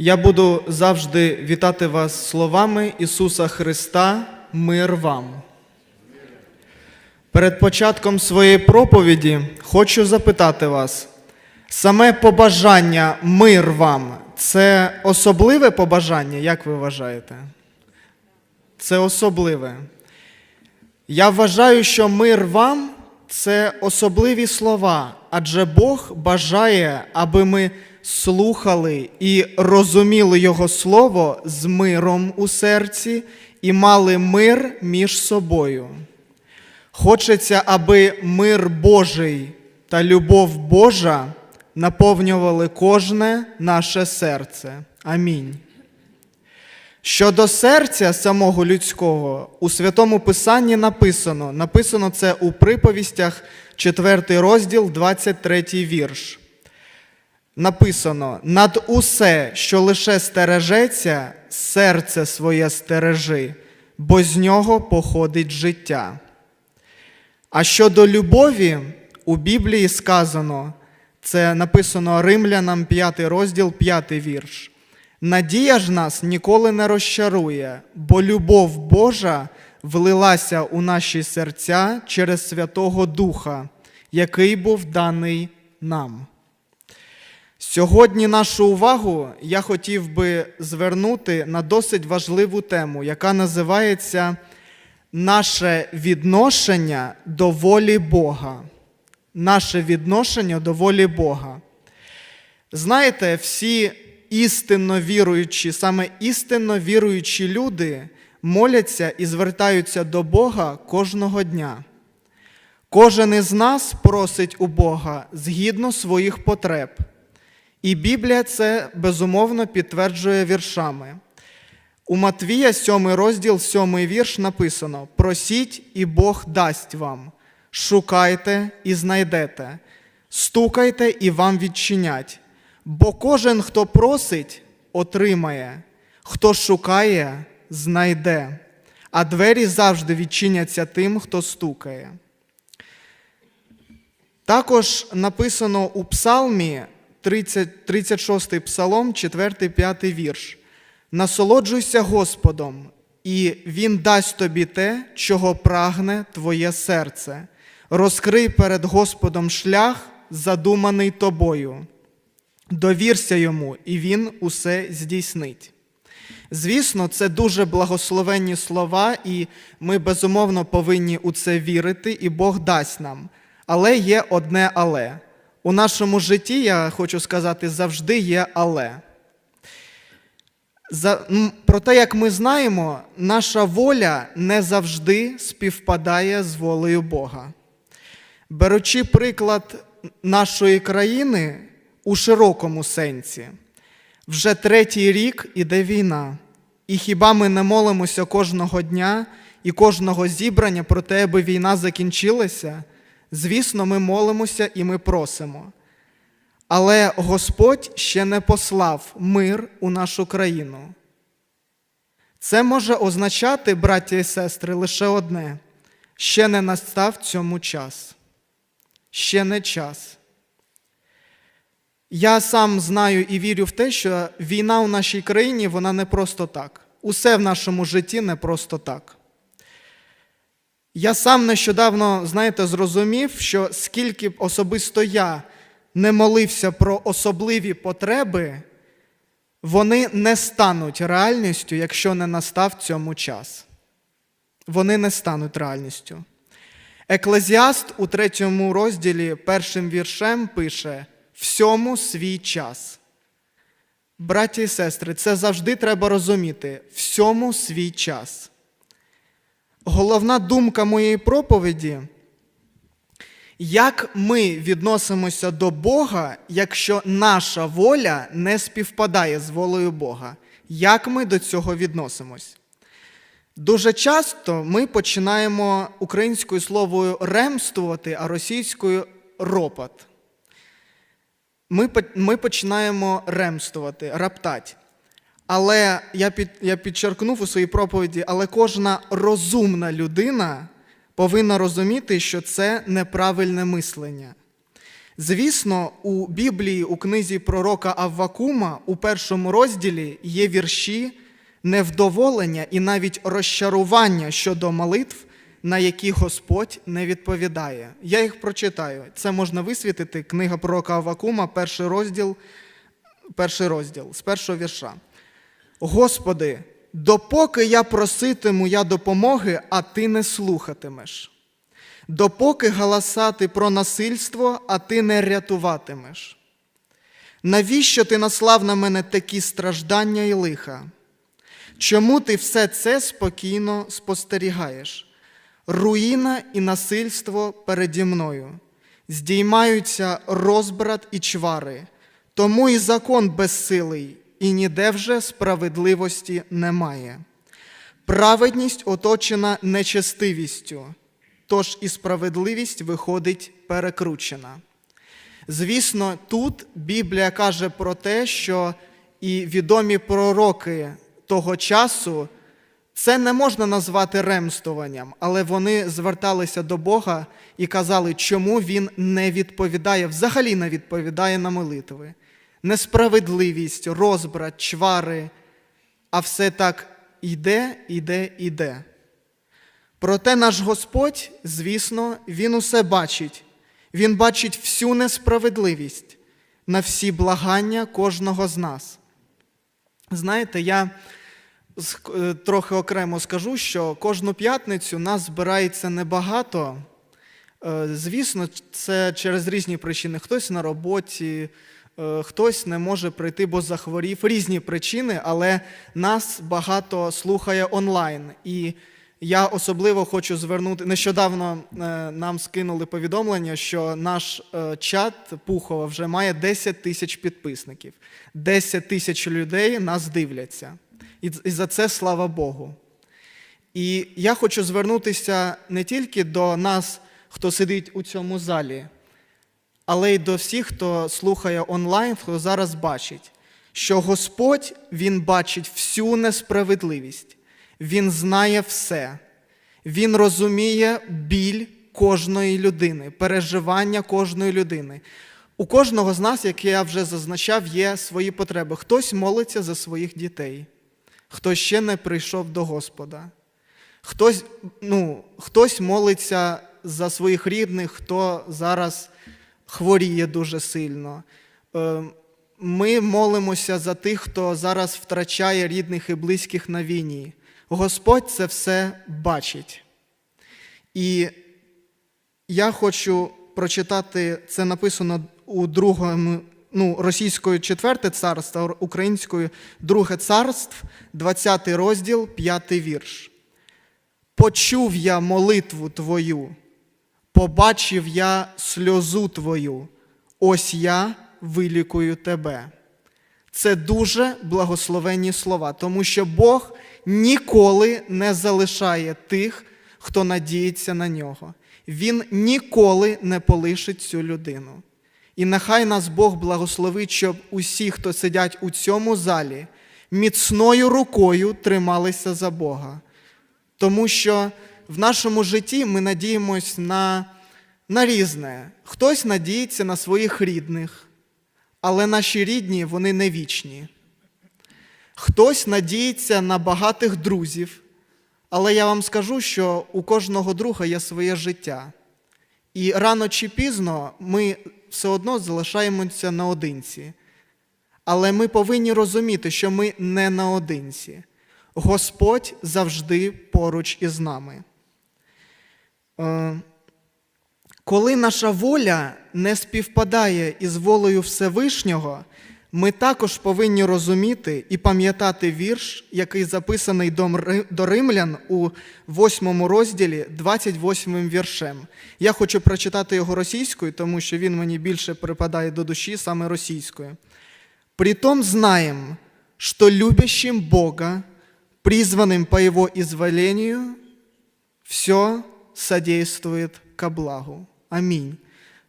Я буду завжди вітати вас словами Ісуса Христа, мир вам. Перед початком своєї проповіді хочу запитати вас: саме побажання мир вам це особливе побажання, як ви вважаєте? Це особливе. Я вважаю, що мир вам це особливі слова, адже Бог бажає, аби ми слухали і розуміли Його Слово з миром у серці і мали мир між собою. Хочеться, аби мир Божий та любов Божа наповнювали кожне наше серце. Амінь. Щодо серця самого людського, у Святому Писанні написано, написано це у приповістях, 4 розділ, 23 вірш. Написано: над усе, що лише стережеться, серце своє стережи, бо з нього походить життя. А щодо любові, у Біблії сказано, це написано Римлянам 5 розділ, 5 вірш. Надія ж нас ніколи не розчарує, бо любов Божа влилася у наші серця через Святого Духа, який був даний нам. Сьогодні нашу увагу я хотів би звернути на досить важливу тему, яка називається Наше відношення до волі Бога. Наше відношення до волі Бога. Знаєте, всі істинно віруючі, саме істинно віруючі люди моляться і звертаються до Бога кожного дня. Кожен із нас просить у Бога згідно своїх потреб. І Біблія це безумовно підтверджує віршами. У Матвія, 7 розділ, 7 вірш написано: Просіть, і Бог дасть вам, шукайте і знайдете, стукайте і вам відчинять. Бо кожен, хто просить, отримає, хто шукає, знайде, а двері завжди відчиняться тим, хто стукає. Також написано у Псалмі 30, 36 псалом, 4-5 вірш. Насолоджуйся Господом, і Він дасть тобі те, чого прагне твоє серце. Розкрий перед Господом шлях, задуманий тобою. Довірся йому, і він усе здійснить. Звісно, це дуже благословенні слова, і ми безумовно повинні у це вірити, і Бог дасть нам. Але є одне але. У нашому житті, я хочу сказати, завжди є але. За, проте, як ми знаємо, наша воля не завжди співпадає з волею Бога. Беручи приклад нашої країни у широкому сенсі, вже третій рік іде війна, і хіба ми не молимося кожного дня і кожного зібрання про те, аби війна закінчилася? Звісно, ми молимося і ми просимо. Але Господь ще не послав мир у нашу країну. Це може означати, браття і сестри, лише одне: ще не настав цьому час. Ще не час. Я сам знаю і вірю в те, що війна у нашій країні вона не просто так. Усе в нашому житті не просто так. Я сам нещодавно, знаєте, зрозумів, що скільки б особисто я не молився про особливі потреби, вони не стануть реальністю, якщо не настав цьому час. Вони не стануть реальністю. Еклезіаст у третьому розділі першим віршем пише всьому свій час. Браті і сестри, це завжди треба розуміти всьому свій час. Головна думка моєї проповіді як ми відносимося до Бога, якщо наша воля не співпадає з волею Бога? Як ми до цього відносимось? Дуже часто ми починаємо українською словою ремствувати, а російською ропот. Ми, ми починаємо ремствувати, раптать. Але я, під, я підчеркнув у своїй проповіді, але кожна розумна людина повинна розуміти, що це неправильне мислення. Звісно, у Біблії, у книзі пророка Аввакума, у першому розділі є вірші невдоволення і навіть розчарування щодо молитв, на які Господь не відповідає. Я їх прочитаю. Це можна висвітити. Книга пророка Аввакума, перший розділ, перший розділ з першого вірша. Господи, допоки я проситиму я допомоги, а ти не слухатимеш. Допоки галасати про насильство, а ти не рятуватимеш. Навіщо ти наслав на мене такі страждання і лиха? Чому ти все це спокійно спостерігаєш? Руїна і насильство переді мною. Здіймаються розбрат і чвари, тому і закон безсилий, і ніде вже справедливості немає. Праведність оточена нечестивістю, тож і справедливість виходить перекручена. Звісно, тут Біблія каже про те, що і відомі пророки того часу це не можна назвати ремствуванням, але вони зверталися до Бога і казали, чому він не відповідає, взагалі не відповідає на молитви. Несправедливість, розбрат, чвари, а все так йде, йде, йде. Проте наш Господь, звісно, Він усе бачить. Він бачить всю несправедливість на всі благання кожного з нас. Знаєте, я е, трохи окремо скажу, що кожну п'ятницю нас збирається небагато. Е, Звісно, це через різні причини. Хтось на роботі, хтось не може прийти, бо захворів. Різні причини, але нас багато слухає онлайн. І я особливо хочу звернути. Нещодавно е, нам скинули повідомлення, що наш е, чат Пухова вже має 10 тисяч підписників. 10 тисяч людей нас дивляться. І за це слава Богу. І я хочу звернутися не тільки до нас, хто сидить у цьому залі, але й до всіх, хто слухає онлайн, хто зараз бачить, що Господь Він бачить всю несправедливість, Він знає все, Він розуміє біль кожної людини, переживання кожної людини. У кожного з нас, як я вже зазначав, є свої потреби. Хтось молиться за своїх дітей, хто ще не прийшов до Господа. Хтось, ну, хтось молиться за своїх рідних, хто зараз хворіє дуже сильно. Е, Ми молимося за тих, хто зараз втрачає рідних і близьких на війні. Господь це все бачить. І я хочу прочитати, це написано у другому, ну, російською четверте царство, українською друге царств, 20 розділ, 5 вірш. Почув я молитву твою, побачив я сльозу твою, ось я вилікую тебе. Це дуже благословенні слова, тому що Бог ніколи не залишає тих, хто надіється на нього. Він ніколи не полишить цю людину. І нехай нас Бог благословить, щоб усі, хто сидять у цьому залі, міцною рукою трималися за Бога. Тому що в нашому житті ми надіємось на, на різне. Хтось надіється на своїх рідних, але наші рідні вони не вічні. Хтось надіється на багатих друзів, але я вам скажу, що у кожного друга є своє життя. І рано чи пізно ми все одно залишаємося наодинці. Але ми повинні розуміти, що ми не наодинці. Господь завжди поруч із нами. Е, Коли наша воля не співпадає із волею Всевишнього, ми також повинні розуміти і пам'ятати вірш, який записаний до римлян у 8 розділі 28 віршем. Я хочу прочитати його російською, тому що він мені більше припадає до душі саме російською. Притом знаем, что любящим Бога, призванным по Его изволению, все содействует ко благу. Амінь.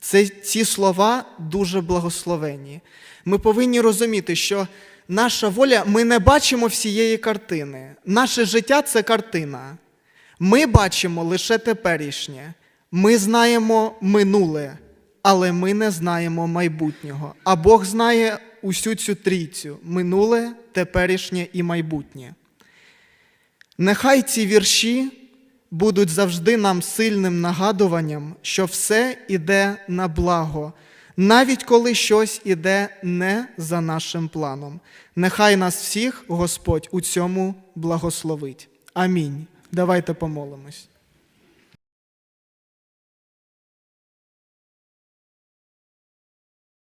Це, ці слова дуже благословенні. Ми повинні розуміти, що наша воля, ми не бачимо всієї картини. Наше життя це картина. Ми бачимо лише теперішнє. Ми знаємо минуле, але ми не знаємо майбутнього. А Бог знає усю цю трійцю минуле, теперішнє і майбутнє. Нехай ці вірші будуть завжди нам сильним нагадуванням, що все іде на благо, навіть коли щось іде не за нашим планом. Нехай нас всіх Господь у цьому благословить. Амінь. Давайте помолимось.